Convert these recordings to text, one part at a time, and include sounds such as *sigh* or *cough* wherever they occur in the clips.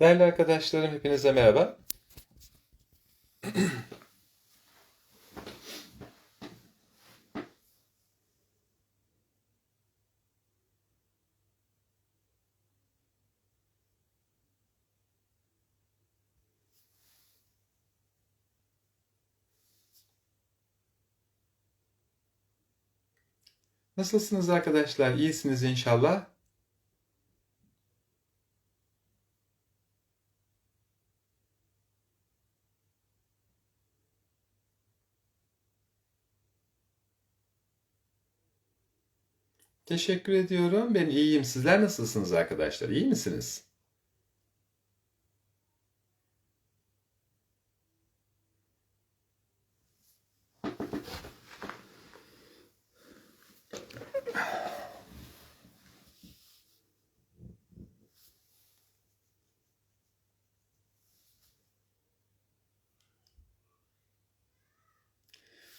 Değerli arkadaşlarım hepinize merhaba. Nasılsınız arkadaşlar? İyisiniz inşallah. Teşekkür ediyorum. Ben iyiyim. Sizler nasılsınız arkadaşlar? İyi misiniz?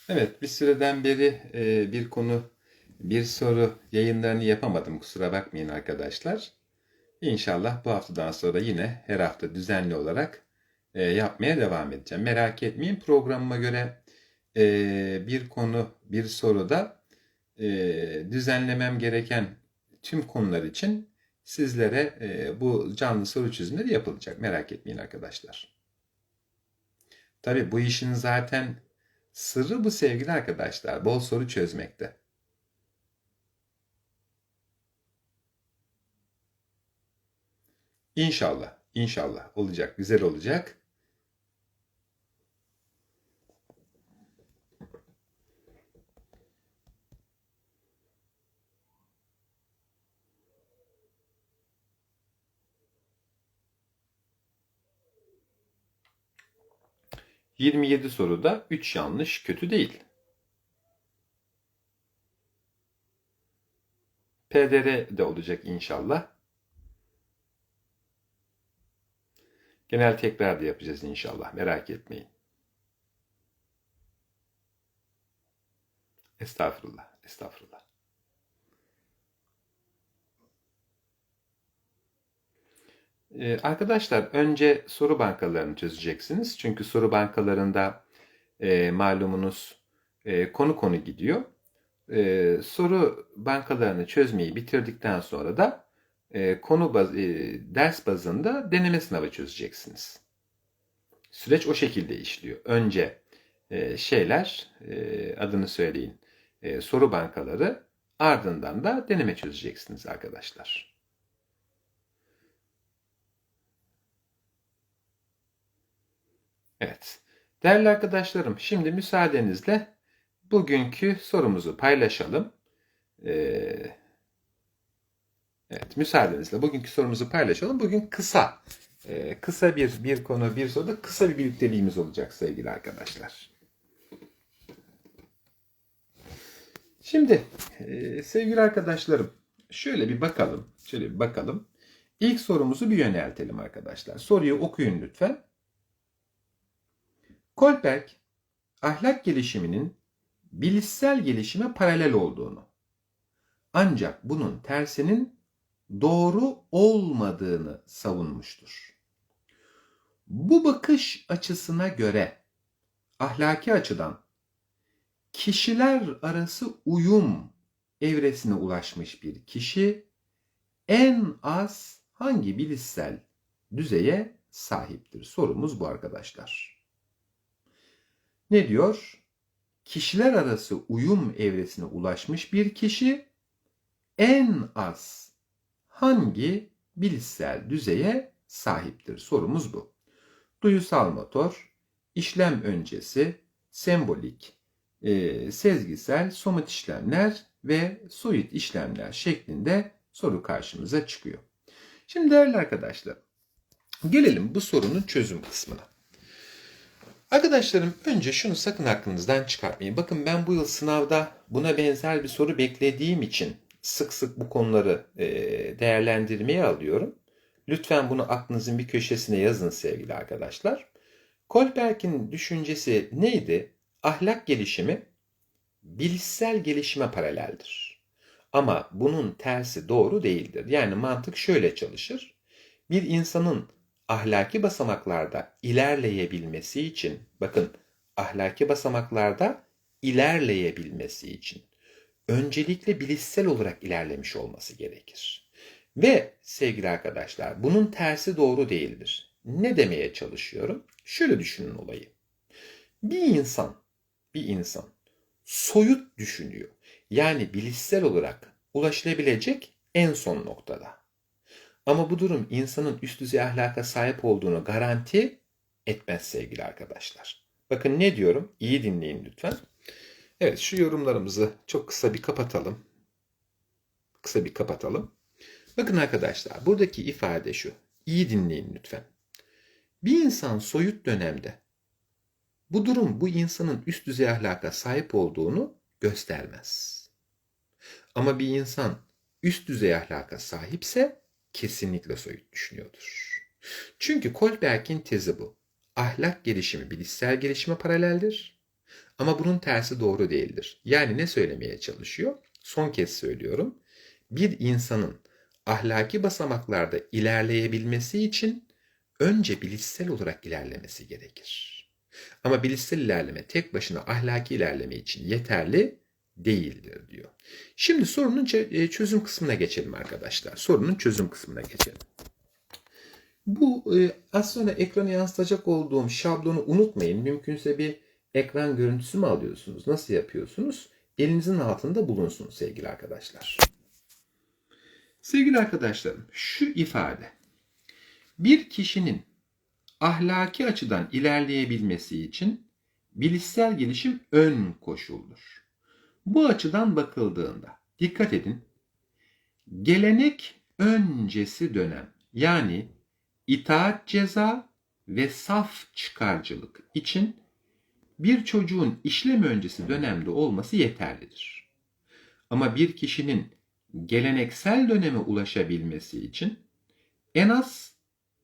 Evet, bir süreden beri e, bir konu, bir soru yayınlarını yapamadım. Kusura bakmayın arkadaşlar. İnşallah bu haftadan sonra yine her hafta düzenli olarak e, yapmaya devam edeceğim. Merak etmeyin programıma göre e, bir konu, bir soruda e, düzenlemem gereken tüm konular için sizlere e, bu canlı soru çözümleri yapılacak. Merak etmeyin arkadaşlar. Tabii bu işin zaten Sırrı bu sevgili arkadaşlar. Bol soru çözmekte. İnşallah, inşallah olacak, güzel olacak. Yirmi yedi soruda üç yanlış kötü değil. PDR de olacak inşallah. Genel tekrar da yapacağız inşallah. Merak etmeyin. Estağfurullah, estağfurullah. Ee, arkadaşlar önce soru bankalarını çözeceksiniz. Çünkü soru bankalarında e, malumunuz e, konu konu gidiyor. E, soru bankalarını çözmeyi bitirdikten sonra da e, konu baz, e, ders bazında deneme sınavı çözeceksiniz. Süreç o şekilde işliyor. Önce e, şeyler e, adını söyleyin e, soru bankaları ardından da deneme çözeceksiniz arkadaşlar. Evet. Değerli arkadaşlarım, şimdi müsaadenizle bugünkü sorumuzu paylaşalım. Ee, evet, müsaadenizle bugünkü sorumuzu paylaşalım. Bugün kısa, e, kısa bir bir konu, bir soruda kısa bir birlikteliğimiz olacak sevgili arkadaşlar. Şimdi e, sevgili arkadaşlarım, şöyle bir bakalım, şöyle bir bakalım. İlk sorumuzu bir yöneltelim arkadaşlar. Soruyu okuyun lütfen. Kohlberg, ahlak gelişiminin bilişsel gelişime paralel olduğunu, ancak bunun tersinin doğru olmadığını savunmuştur. Bu bakış açısına göre ahlaki açıdan kişiler arası uyum evresine ulaşmış bir kişi en az hangi bilişsel düzeye sahiptir? Sorumuz bu arkadaşlar. Ne diyor? Kişiler arası uyum evresine ulaşmış bir kişi en az hangi bilişsel düzeye sahiptir? Sorumuz bu. Duyusal motor, işlem öncesi, sembolik, e, sezgisel, somut işlemler ve soyut işlemler şeklinde soru karşımıza çıkıyor. Şimdi değerli arkadaşlar, gelelim bu sorunun çözüm kısmına. Arkadaşlarım önce şunu sakın aklınızdan çıkartmayın. Bakın ben bu yıl sınavda buna benzer bir soru beklediğim için sık sık bu konuları değerlendirmeye alıyorum. Lütfen bunu aklınızın bir köşesine yazın sevgili arkadaşlar. Kohlberg'in düşüncesi neydi? Ahlak gelişimi bilişsel gelişime paraleldir. Ama bunun tersi doğru değildir. Yani mantık şöyle çalışır. Bir insanın ahlaki basamaklarda ilerleyebilmesi için, bakın ahlaki basamaklarda ilerleyebilmesi için öncelikle bilişsel olarak ilerlemiş olması gerekir. Ve sevgili arkadaşlar bunun tersi doğru değildir. Ne demeye çalışıyorum? Şöyle düşünün olayı. Bir insan, bir insan soyut düşünüyor. Yani bilişsel olarak ulaşılabilecek en son noktada. Ama bu durum insanın üst düzey ahlaka sahip olduğunu garanti etmez sevgili arkadaşlar. Bakın ne diyorum? İyi dinleyin lütfen. Evet şu yorumlarımızı çok kısa bir kapatalım. Kısa bir kapatalım. Bakın arkadaşlar buradaki ifade şu. İyi dinleyin lütfen. Bir insan soyut dönemde bu durum bu insanın üst düzey ahlaka sahip olduğunu göstermez. Ama bir insan üst düzey ahlaka sahipse kesinlikle soyut düşünüyordur. Çünkü Kohlberg'in tezi bu. Ahlak gelişimi bilişsel gelişime paraleldir. Ama bunun tersi doğru değildir. Yani ne söylemeye çalışıyor? Son kez söylüyorum. Bir insanın ahlaki basamaklarda ilerleyebilmesi için önce bilişsel olarak ilerlemesi gerekir. Ama bilişsel ilerleme tek başına ahlaki ilerleme için yeterli değildir diyor. Şimdi sorunun e, çözüm kısmına geçelim arkadaşlar. Sorunun çözüm kısmına geçelim. Bu e, az sonra ekrana yansıtacak olduğum şablonu unutmayın. Mümkünse bir ekran görüntüsü mü alıyorsunuz? Nasıl yapıyorsunuz? Elinizin altında bulunsun sevgili arkadaşlar. Sevgili arkadaşlarım, şu ifade bir kişinin ahlaki açıdan ilerleyebilmesi için bilişsel gelişim ön koşuldur. Bu açıdan bakıldığında dikkat edin. Gelenek öncesi dönem yani itaat ceza ve saf çıkarcılık için bir çocuğun işlem öncesi dönemde olması yeterlidir. Ama bir kişinin geleneksel döneme ulaşabilmesi için en az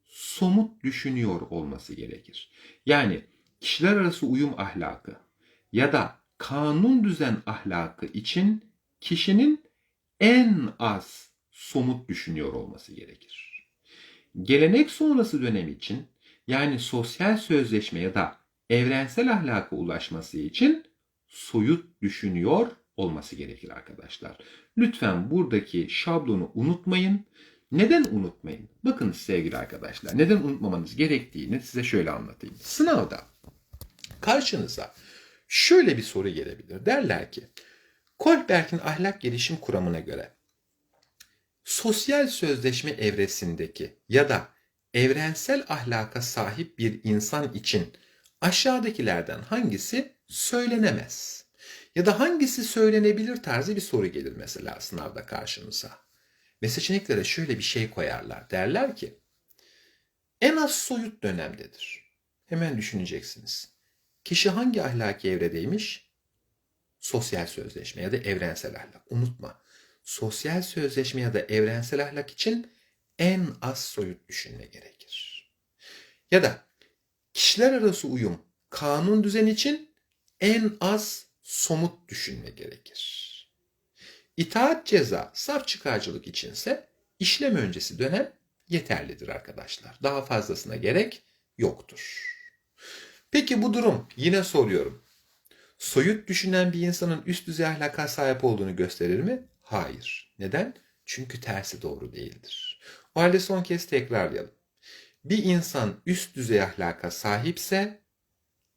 somut düşünüyor olması gerekir. Yani kişiler arası uyum ahlakı ya da kanun düzen ahlakı için kişinin en az somut düşünüyor olması gerekir. Gelenek sonrası dönem için yani sosyal sözleşme ya da evrensel ahlaka ulaşması için soyut düşünüyor olması gerekir arkadaşlar. Lütfen buradaki şablonu unutmayın. Neden unutmayın? Bakın sevgili arkadaşlar, neden unutmamanız gerektiğini size şöyle anlatayım. Sınavda karşınıza şöyle bir soru gelebilir. Derler ki, Kohlberg'in ahlak gelişim kuramına göre sosyal sözleşme evresindeki ya da evrensel ahlaka sahip bir insan için aşağıdakilerden hangisi söylenemez? Ya da hangisi söylenebilir tarzı bir soru gelir mesela sınavda karşınıza. Ve seçeneklere şöyle bir şey koyarlar. Derler ki en az soyut dönemdedir. Hemen düşüneceksiniz. Kişi hangi ahlaki evredeymiş? Sosyal sözleşme ya da evrensel ahlak. Unutma. Sosyal sözleşme ya da evrensel ahlak için en az soyut düşünme gerekir. Ya da kişiler arası uyum, kanun düzen için en az somut düşünme gerekir. İtaat ceza, saf çıkarcılık içinse işlem öncesi dönem yeterlidir arkadaşlar. Daha fazlasına gerek yoktur. Peki bu durum yine soruyorum. Soyut düşünen bir insanın üst düzey ahlaka sahip olduğunu gösterir mi? Hayır. Neden? Çünkü tersi doğru değildir. O halde son kez tekrarlayalım. Bir insan üst düzey ahlaka sahipse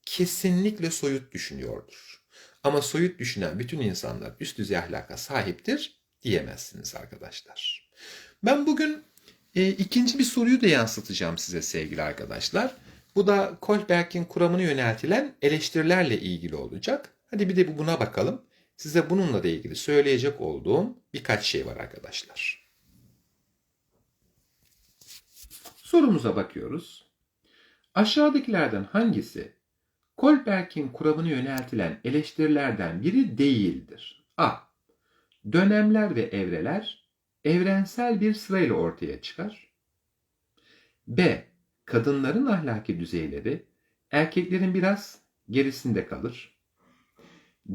kesinlikle soyut düşünüyordur. Ama soyut düşünen bütün insanlar üst düzey ahlaka sahiptir diyemezsiniz arkadaşlar. Ben bugün e, ikinci bir soruyu da yansıtacağım size sevgili arkadaşlar. Bu da Kohlberg'in kuramını yöneltilen eleştirilerle ilgili olacak. Hadi bir de buna bakalım. Size bununla da ilgili söyleyecek olduğum birkaç şey var arkadaşlar. Sorumuza bakıyoruz. Aşağıdakilerden hangisi Kohlberg'in kuramını yöneltilen eleştirilerden biri değildir? A. Dönemler ve evreler evrensel bir sırayla ortaya çıkar. B kadınların ahlaki düzeyleri erkeklerin biraz gerisinde kalır.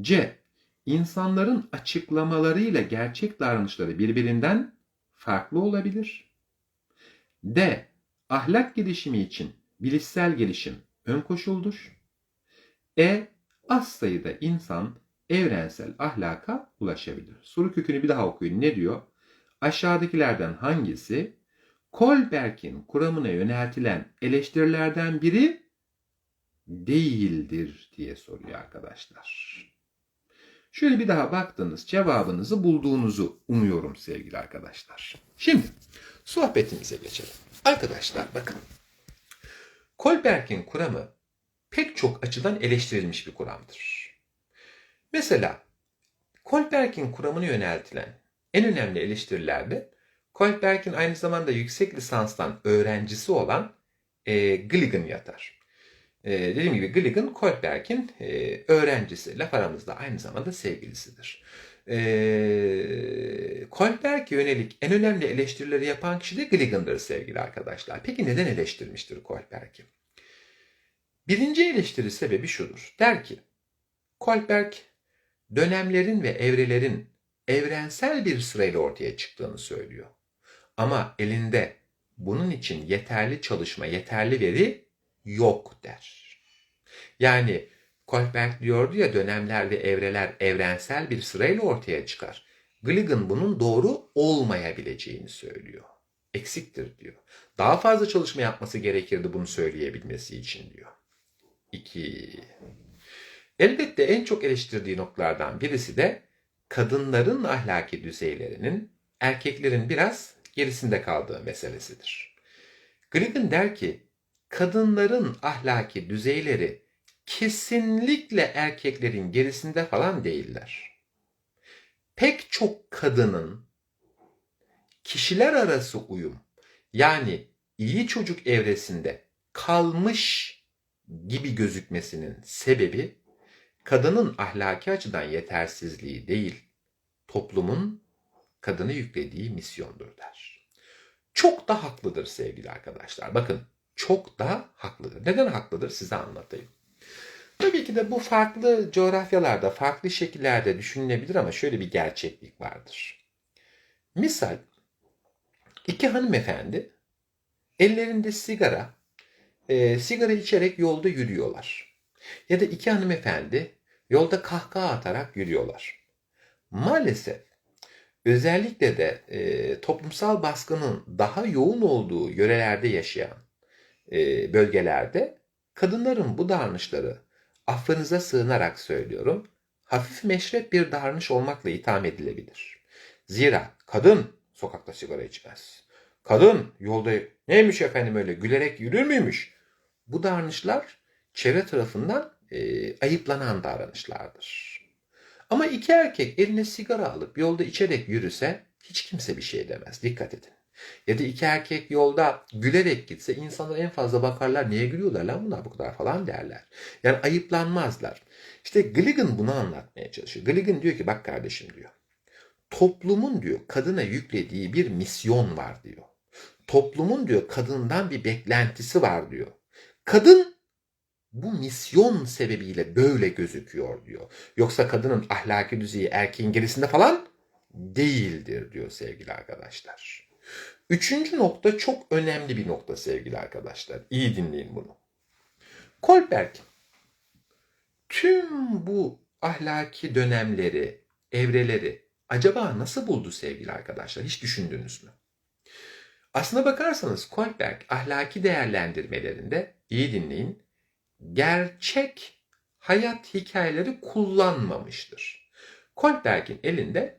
C. İnsanların açıklamalarıyla gerçek davranışları birbirinden farklı olabilir. D. ahlak gelişimi için bilişsel gelişim ön koşuldur. E. Az sayıda insan evrensel ahlaka ulaşabilir. Soru kökünü bir daha okuyun. Ne diyor? Aşağıdakilerden hangisi Kolberg'in kuramına yöneltilen eleştirilerden biri değildir diye soruyor arkadaşlar. Şöyle bir daha baktınız, cevabınızı bulduğunuzu umuyorum sevgili arkadaşlar. Şimdi sohbetimize geçelim. Arkadaşlar bakın. Kolberg'in kuramı pek çok açıdan eleştirilmiş bir kuramdır. Mesela Kolberg'in kuramını yöneltilen en önemli eleştirilerde Kolberg'in aynı zamanda yüksek lisanstan öğrencisi olan e, Gilligan yatar. E, dediğim gibi Gilligan Kolberg'in e, öğrencisi, laf aramızda aynı zamanda sevgilisidir. E, Kolberg'e yönelik en önemli eleştirileri yapan kişi de Gilligan'dır sevgili arkadaşlar. Peki neden eleştirmiştir Kolberg'i? Birinci eleştiri sebebi şudur. Der ki, Kolberg dönemlerin ve evrelerin evrensel bir sırayla ortaya çıktığını söylüyor. Ama elinde bunun için yeterli çalışma, yeterli veri yok der. Yani Kolberg diyordu ya dönemler ve evreler evrensel bir sırayla ortaya çıkar. Gilligan bunun doğru olmayabileceğini söylüyor. Eksiktir diyor. Daha fazla çalışma yapması gerekirdi bunu söyleyebilmesi için diyor. 2. Elbette en çok eleştirdiği noktalardan birisi de kadınların ahlaki düzeylerinin erkeklerin biraz gerisinde kaldığı meselesidir. Gilligan der ki, kadınların ahlaki düzeyleri kesinlikle erkeklerin gerisinde falan değiller. Pek çok kadının kişiler arası uyum yani iyi çocuk evresinde kalmış gibi gözükmesinin sebebi kadının ahlaki açıdan yetersizliği değil, toplumun kadını yüklediği misyondur der. Çok da haklıdır sevgili arkadaşlar. Bakın çok da haklıdır. Neden haklıdır size anlatayım. Tabii ki de bu farklı coğrafyalarda, farklı şekillerde düşünülebilir ama şöyle bir gerçeklik vardır. Misal iki hanımefendi ellerinde sigara, e, sigara içerek yolda yürüyorlar. Ya da iki hanımefendi yolda kahkaha atarak yürüyorlar. Maalesef özellikle de e, toplumsal baskının daha yoğun olduğu yörelerde yaşayan e, bölgelerde kadınların bu davranışları affınıza sığınarak söylüyorum hafif meşrep bir davranış olmakla itham edilebilir. Zira kadın sokakta sigara içmez. Kadın yolda neymiş efendim öyle gülerek yürür müymüş? Bu davranışlar çevre tarafından e, ayıplanan davranışlardır. Ama iki erkek eline sigara alıp yolda içerek yürüse hiç kimse bir şey demez. Dikkat edin. Ya da iki erkek yolda gülerek gitse insanlar en fazla bakarlar niye gülüyorlar lan bunlar bu kadar falan derler. Yani ayıplanmazlar. İşte Gilligan bunu anlatmaya çalışıyor. Gilligan diyor ki bak kardeşim diyor. Toplumun diyor kadına yüklediği bir misyon var diyor. Toplumun diyor kadından bir beklentisi var diyor. Kadın bu misyon sebebiyle böyle gözüküyor diyor. Yoksa kadının ahlaki düzeyi erkeğin gerisinde falan değildir diyor sevgili arkadaşlar. Üçüncü nokta çok önemli bir nokta sevgili arkadaşlar. İyi dinleyin bunu. Kolberg tüm bu ahlaki dönemleri, evreleri acaba nasıl buldu sevgili arkadaşlar? Hiç düşündünüz mü? Aslına bakarsanız Kolberg ahlaki değerlendirmelerinde iyi dinleyin gerçek hayat hikayeleri kullanmamıştır. Kolberg'in elinde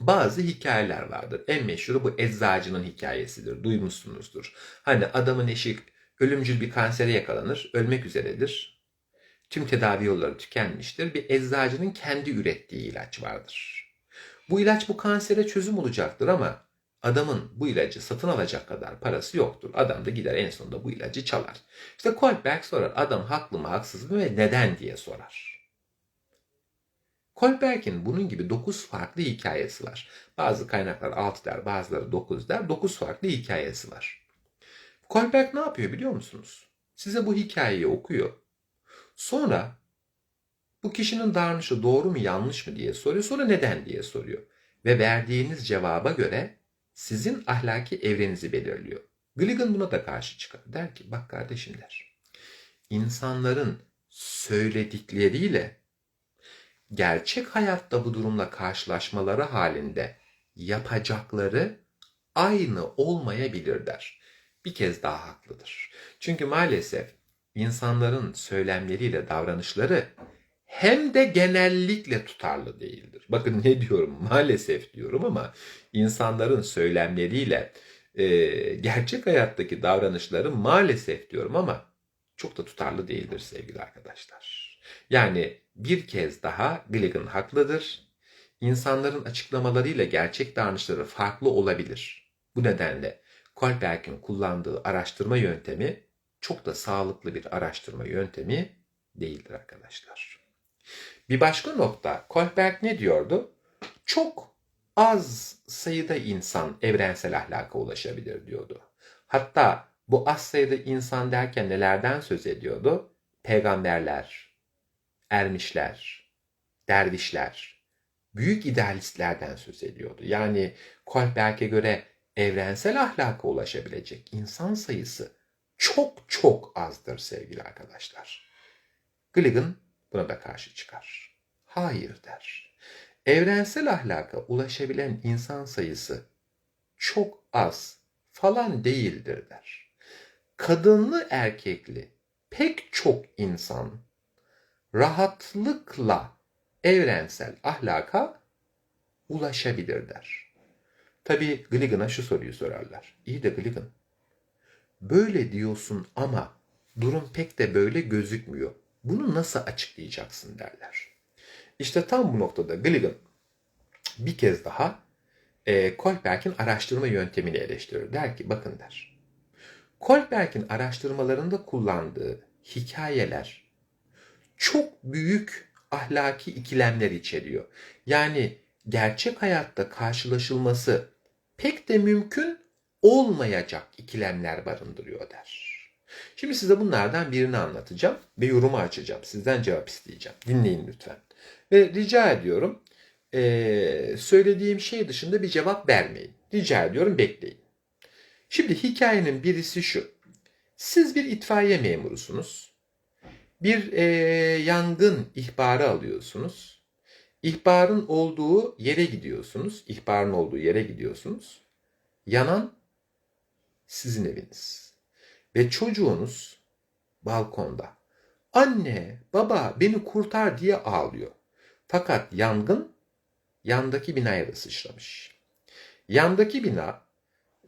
bazı hikayeler vardır. En meşhuru bu eczacının hikayesidir. Duymuşsunuzdur. Hani adamın eşi ölümcül bir kansere yakalanır, ölmek üzeredir. Tüm tedavi yolları tükenmiştir. Bir eczacının kendi ürettiği ilaç vardır. Bu ilaç bu kansere çözüm olacaktır ama Adamın bu ilacı satın alacak kadar parası yoktur. Adam da gider en sonunda bu ilacı çalar. İşte Kohlberg sorar adam haklı mı haksız mı ve neden diye sorar. Kohlberg'in bunun gibi 9 farklı hikayesi var. Bazı kaynaklar 6 der bazıları 9 der. 9 farklı hikayesi var. Kohlberg ne yapıyor biliyor musunuz? Size bu hikayeyi okuyor. Sonra bu kişinin davranışı doğru mu yanlış mı diye soruyor. Sonra neden diye soruyor. Ve verdiğiniz cevaba göre sizin ahlaki evrenizi belirliyor. Gilligan buna da karşı çıkar. Der ki bak kardeşim der. İnsanların söyledikleriyle gerçek hayatta bu durumla karşılaşmaları halinde yapacakları aynı olmayabilir der. Bir kez daha haklıdır. Çünkü maalesef insanların söylemleriyle davranışları hem de genellikle tutarlı değildir. Bakın ne diyorum maalesef diyorum ama insanların söylemleriyle e, gerçek hayattaki davranışları maalesef diyorum ama çok da tutarlı değildir sevgili arkadaşlar. Yani bir kez daha Gilligan haklıdır. İnsanların açıklamalarıyla gerçek davranışları farklı olabilir. Bu nedenle Kohlberg'in kullandığı araştırma yöntemi çok da sağlıklı bir araştırma yöntemi değildir arkadaşlar. Bir başka nokta Kohlberg ne diyordu? Çok az sayıda insan evrensel ahlaka ulaşabilir diyordu. Hatta bu az sayıda insan derken nelerden söz ediyordu? Peygamberler, ermişler, dervişler, büyük idealistlerden söz ediyordu. Yani Kohlberg'e göre evrensel ahlaka ulaşabilecek insan sayısı çok çok azdır sevgili arkadaşlar. Gilligan buna da karşı çıkar. Hayır der. Evrensel ahlaka ulaşabilen insan sayısı çok az falan değildir der. Kadınlı erkekli pek çok insan rahatlıkla evrensel ahlaka ulaşabilir der. Tabi Gilligan'a şu soruyu sorarlar. İyi de Gilligan, böyle diyorsun ama durum pek de böyle gözükmüyor. Bunu nasıl açıklayacaksın derler. İşte tam bu noktada Gilligan bir kez daha e, Kohlberg'in araştırma yöntemini eleştirir. Der ki bakın der. Kohlberg'in araştırmalarında kullandığı hikayeler çok büyük ahlaki ikilemler içeriyor. Yani gerçek hayatta karşılaşılması pek de mümkün olmayacak ikilemler barındırıyor der. Şimdi size bunlardan birini anlatacağım ve yorumu açacağım. Sizden cevap isteyeceğim. Dinleyin lütfen. Ve rica ediyorum söylediğim şey dışında bir cevap vermeyin. Rica ediyorum bekleyin. Şimdi hikayenin birisi şu. Siz bir itfaiye memurusunuz. Bir e, yangın ihbarı alıyorsunuz. İhbarın olduğu yere gidiyorsunuz. İhbarın olduğu yere gidiyorsunuz. Yanan sizin eviniz. Ve çocuğunuz balkonda. Anne, baba beni kurtar diye ağlıyor. Fakat yangın yandaki binaya da sıçramış. Yandaki bina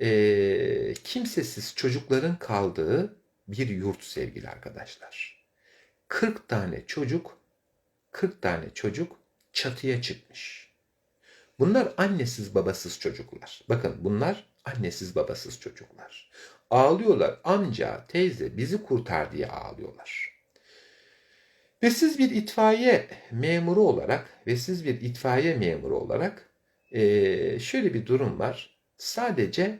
e, kimsesiz çocukların kaldığı bir yurt sevgili arkadaşlar. 40 tane çocuk 40 tane çocuk çatıya çıkmış. Bunlar annesiz babasız çocuklar. Bakın bunlar annesiz babasız çocuklar. Ağlıyorlar amca teyze bizi kurtar diye ağlıyorlar. Ve siz bir itfaiye memuru olarak ve siz bir itfaiye memuru olarak şöyle bir durum var. Sadece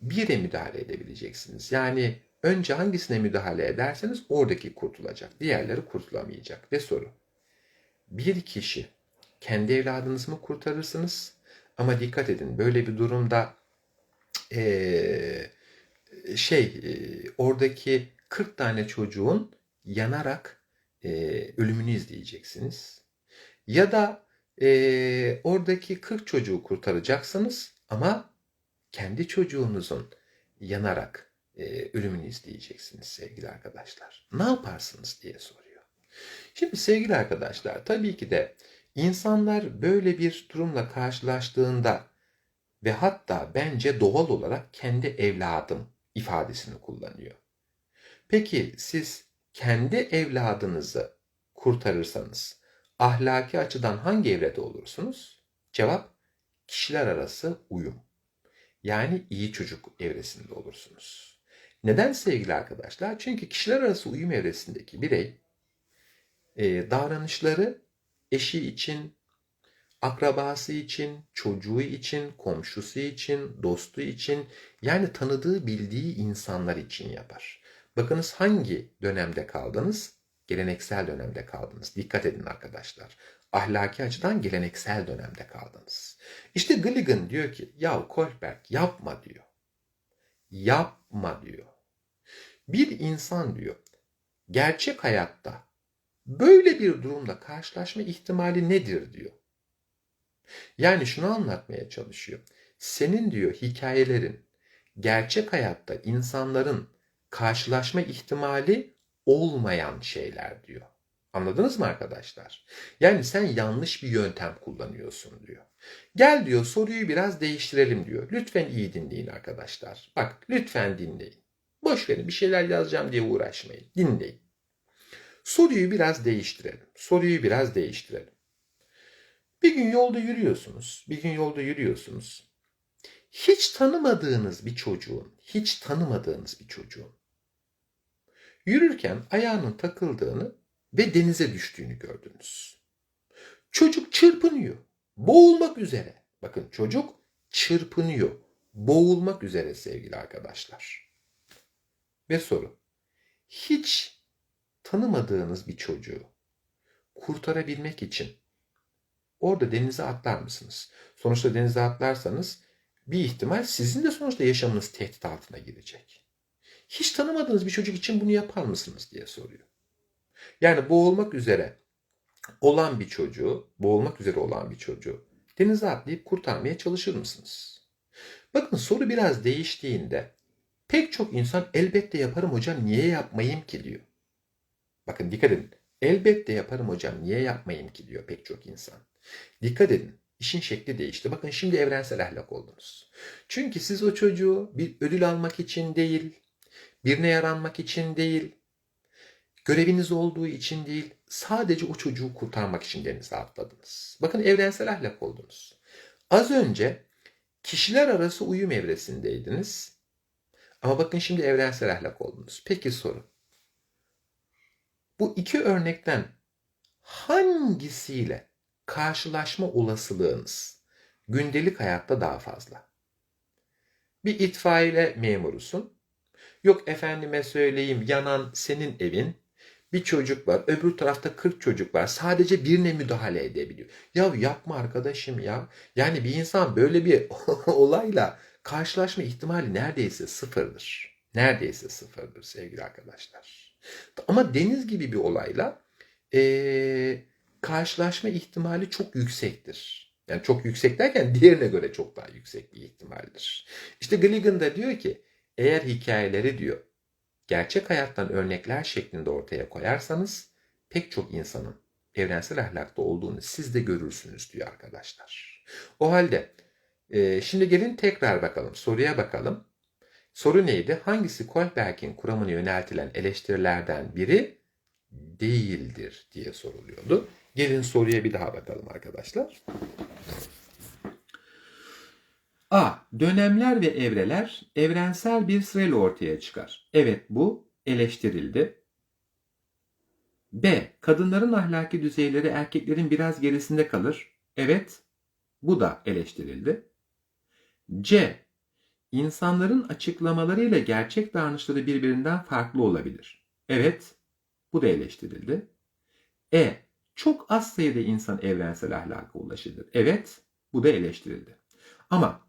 bire müdahale edebileceksiniz. Yani önce hangisine müdahale ederseniz oradaki kurtulacak. Diğerleri kurtulamayacak. Ve soru. Bir kişi kendi evladınızı mı kurtarırsınız? Ama dikkat edin böyle bir durumda e, şey e, oradaki 40 tane çocuğun yanarak e, ölümünü izleyeceksiniz. Ya da e, oradaki 40 çocuğu kurtaracaksınız ama kendi çocuğunuzun yanarak e, ölümünü izleyeceksiniz sevgili arkadaşlar. Ne yaparsınız diye soruyor. Şimdi sevgili arkadaşlar tabii ki de insanlar böyle bir durumla karşılaştığında ve hatta bence doğal olarak kendi evladım ifadesini kullanıyor. Peki siz kendi evladınızı kurtarırsanız ahlaki açıdan hangi evrede olursunuz? Cevap kişiler arası uyum. Yani iyi çocuk evresinde olursunuz. Neden sevgili arkadaşlar? Çünkü kişiler arası uyum evresindeki birey e, davranışları eşi için, akrabası için, çocuğu için, komşusu için, dostu için yani tanıdığı bildiği insanlar için yapar. Bakınız hangi dönemde kaldınız? Geleneksel dönemde kaldınız. Dikkat edin arkadaşlar. Ahlaki açıdan geleneksel dönemde kaldınız. İşte Gilligan diyor ki ya Kohlberg yapma diyor. yapma diyor. Bir insan diyor gerçek hayatta böyle bir durumla karşılaşma ihtimali nedir diyor. Yani şunu anlatmaya çalışıyor. Senin diyor hikayelerin gerçek hayatta insanların karşılaşma ihtimali olmayan şeyler diyor. Anladınız mı arkadaşlar? Yani sen yanlış bir yöntem kullanıyorsun diyor. Gel diyor soruyu biraz değiştirelim diyor. Lütfen iyi dinleyin arkadaşlar. Bak lütfen dinleyin. Boş verin bir şeyler yazacağım diye uğraşmayın. Dinleyin. Soruyu biraz değiştirelim. Soruyu biraz değiştirelim. Bir gün yolda yürüyorsunuz. Bir gün yolda yürüyorsunuz. Hiç tanımadığınız bir çocuğun, hiç tanımadığınız bir çocuğun yürürken ayağının takıldığını ve denize düştüğünü gördünüz. Çocuk çırpınıyor. Boğulmak üzere. Bakın çocuk çırpınıyor. Boğulmak üzere sevgili arkadaşlar. Ve soru. Hiç tanımadığınız bir çocuğu kurtarabilmek için orada denize atlar mısınız? Sonuçta denize atlarsanız bir ihtimal sizin de sonuçta yaşamınız tehdit altına girecek. Hiç tanımadığınız bir çocuk için bunu yapar mısınız diye soruyor. Yani boğulmak üzere olan bir çocuğu, boğulmak üzere olan bir çocuğu denize atlayıp kurtarmaya çalışır mısınız? Bakın soru biraz değiştiğinde pek çok insan elbette yaparım hocam niye yapmayayım ki diyor. Bakın dikkat edin. Elbette yaparım hocam niye yapmayayım ki diyor pek çok insan. Dikkat edin. İşin şekli değişti. Bakın şimdi evrensel ahlak oldunuz. Çünkü siz o çocuğu bir ödül almak için değil, birine yaranmak için değil, göreviniz olduğu için değil, sadece o çocuğu kurtarmak için denize atladınız. Bakın evrensel ahlak oldunuz. Az önce kişiler arası uyum evresindeydiniz. Ama bakın şimdi evrensel ahlak oldunuz. Peki soru. Bu iki örnekten hangisiyle karşılaşma olasılığınız gündelik hayatta daha fazla? Bir itfaiye memurusun. Yok efendime söyleyeyim yanan senin evin. Bir çocuk var. Öbür tarafta 40 çocuk var. Sadece birine müdahale edebiliyor. Ya yapma arkadaşım ya. Yani bir insan böyle bir *laughs* olayla karşılaşma ihtimali neredeyse sıfırdır. Neredeyse sıfırdır sevgili arkadaşlar. Ama deniz gibi bir olayla ee, karşılaşma ihtimali çok yüksektir. Yani çok yüksek derken *laughs* diğerine göre çok daha yüksek bir ihtimaldir. İşte Gilligan da diyor ki eğer hikayeleri diyor gerçek hayattan örnekler şeklinde ortaya koyarsanız pek çok insanın evrensel ahlakta olduğunu siz de görürsünüz diyor arkadaşlar. O halde e, şimdi gelin tekrar bakalım soruya bakalım. Soru neydi? Hangisi Kohlberg'in kuramına yöneltilen eleştirilerden biri değildir diye soruluyordu. Gelin soruya bir daha bakalım arkadaşlar. A. Dönemler ve evreler evrensel bir sırayla ortaya çıkar. Evet bu eleştirildi. B. Kadınların ahlaki düzeyleri erkeklerin biraz gerisinde kalır. Evet bu da eleştirildi. C. İnsanların açıklamalarıyla gerçek davranışları birbirinden farklı olabilir. Evet bu da eleştirildi. E. Çok az sayıda insan evrensel ahlaka ulaşabilir. Evet bu da eleştirildi. Ama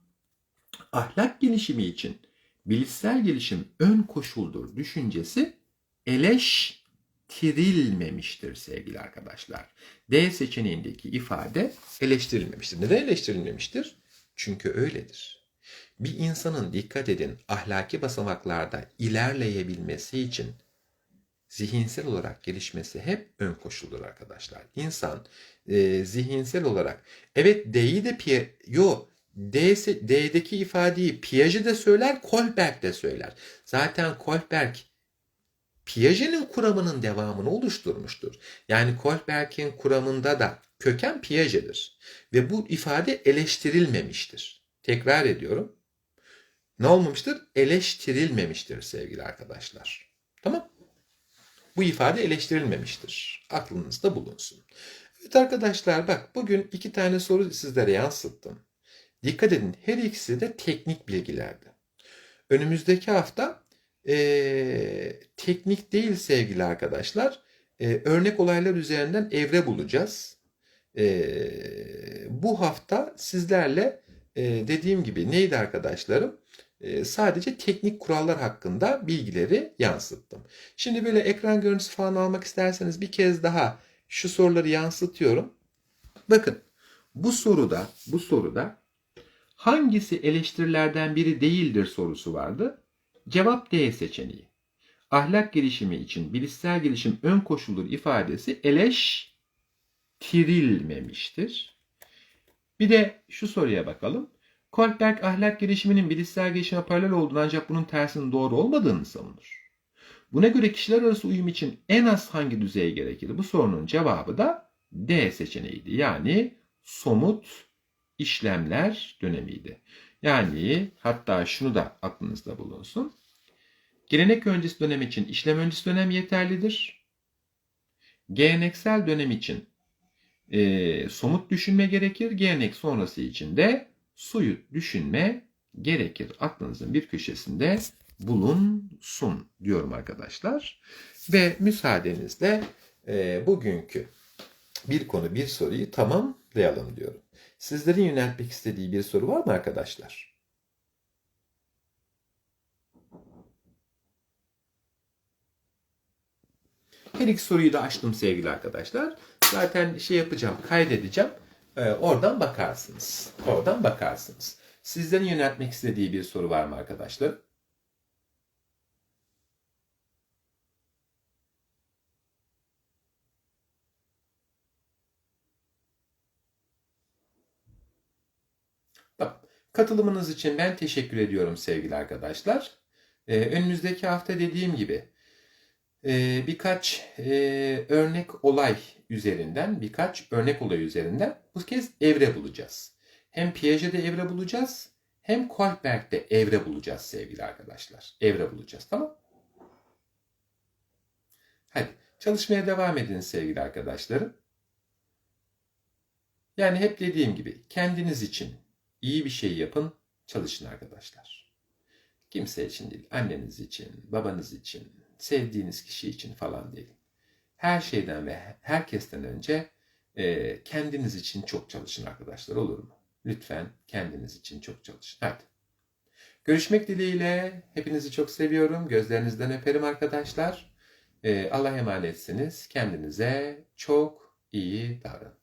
ahlak gelişimi için bilişsel gelişim ön koşuldur düşüncesi eleştirilmemiştir sevgili arkadaşlar. D seçeneğindeki ifade eleştirilmemiştir. Neden eleştirilmemiştir? Çünkü öyledir. Bir insanın dikkat edin ahlaki basamaklarda ilerleyebilmesi için zihinsel olarak gelişmesi hep ön koşuldur arkadaşlar. İnsan e, zihinsel olarak evet D'yi de Pierre, yo D'deki ifadeyi Piaget de söyler, Kohlberg de söyler. Zaten Kohlberg Piaget'in kuramının devamını oluşturmuştur. Yani Kohlberg'in kuramında da köken Piaget'dir. Ve bu ifade eleştirilmemiştir. Tekrar ediyorum. Ne olmamıştır? Eleştirilmemiştir sevgili arkadaşlar. Tamam? Bu ifade eleştirilmemiştir. Aklınızda bulunsun. Evet arkadaşlar bak bugün iki tane soru sizlere yansıttım. Dikkat edin her ikisi de teknik bilgilerdi. Önümüzdeki hafta e, teknik değil sevgili arkadaşlar. E, örnek olaylar üzerinden evre bulacağız. E, bu hafta sizlerle e, dediğim gibi neydi arkadaşlarım? E, sadece teknik kurallar hakkında bilgileri yansıttım. Şimdi böyle ekran görüntüsü falan almak isterseniz bir kez daha şu soruları yansıtıyorum. Bakın bu soruda bu soruda hangisi eleştirilerden biri değildir sorusu vardı. Cevap D seçeneği. Ahlak gelişimi için bilişsel gelişim ön koşuldur ifadesi eleştirilmemiştir. Bir de şu soruya bakalım. Kohlberg ahlak gelişiminin bilişsel gelişime paralel olduğunu ancak bunun tersinin doğru olmadığını savunur. Buna göre kişiler arası uyum için en az hangi düzey gerekir? Bu sorunun cevabı da D seçeneğiydi. Yani somut işlemler dönemiydi. Yani hatta şunu da aklınızda bulunsun. Gelenek öncesi dönem için işlem öncesi dönem yeterlidir. Geleneksel dönem için e, somut düşünme gerekir. Gelenek sonrası için de soyut düşünme gerekir. Aklınızın bir köşesinde bulunsun diyorum arkadaşlar. Ve müsaadenizle e, bugünkü bir konu bir soruyu tamamlayalım diyorum. Sizlerin yöneltmek istediği bir soru var mı arkadaşlar? Her iki soruyu da açtım sevgili arkadaşlar. Zaten şey yapacağım, kaydedeceğim. Ee, oradan bakarsınız. Oradan bakarsınız. Sizlerin yöneltmek istediği bir soru var mı arkadaşlar? Tamam. Katılımınız için ben teşekkür ediyorum sevgili arkadaşlar. Ee, önümüzdeki hafta dediğim gibi birkaç e, örnek olay üzerinden, birkaç örnek olay üzerinden bu kez evre bulacağız. Hem Piaget'de evre bulacağız, hem Kohlberg'de evre bulacağız sevgili arkadaşlar. Evre bulacağız, tamam? Hadi çalışmaya devam edin sevgili arkadaşlarım. Yani hep dediğim gibi kendiniz için iyi bir şey yapın, çalışın arkadaşlar. Kimse için değil, anneniz için, babanız için, sevdiğiniz kişi için falan değil. Her şeyden ve herkesten önce e, kendiniz için çok çalışın arkadaşlar olur mu? Lütfen kendiniz için çok çalışın. Hadi. Görüşmek dileğiyle. Hepinizi çok seviyorum. Gözlerinizden öperim arkadaşlar. E, Allah'a emanetsiniz. Kendinize çok iyi davranın.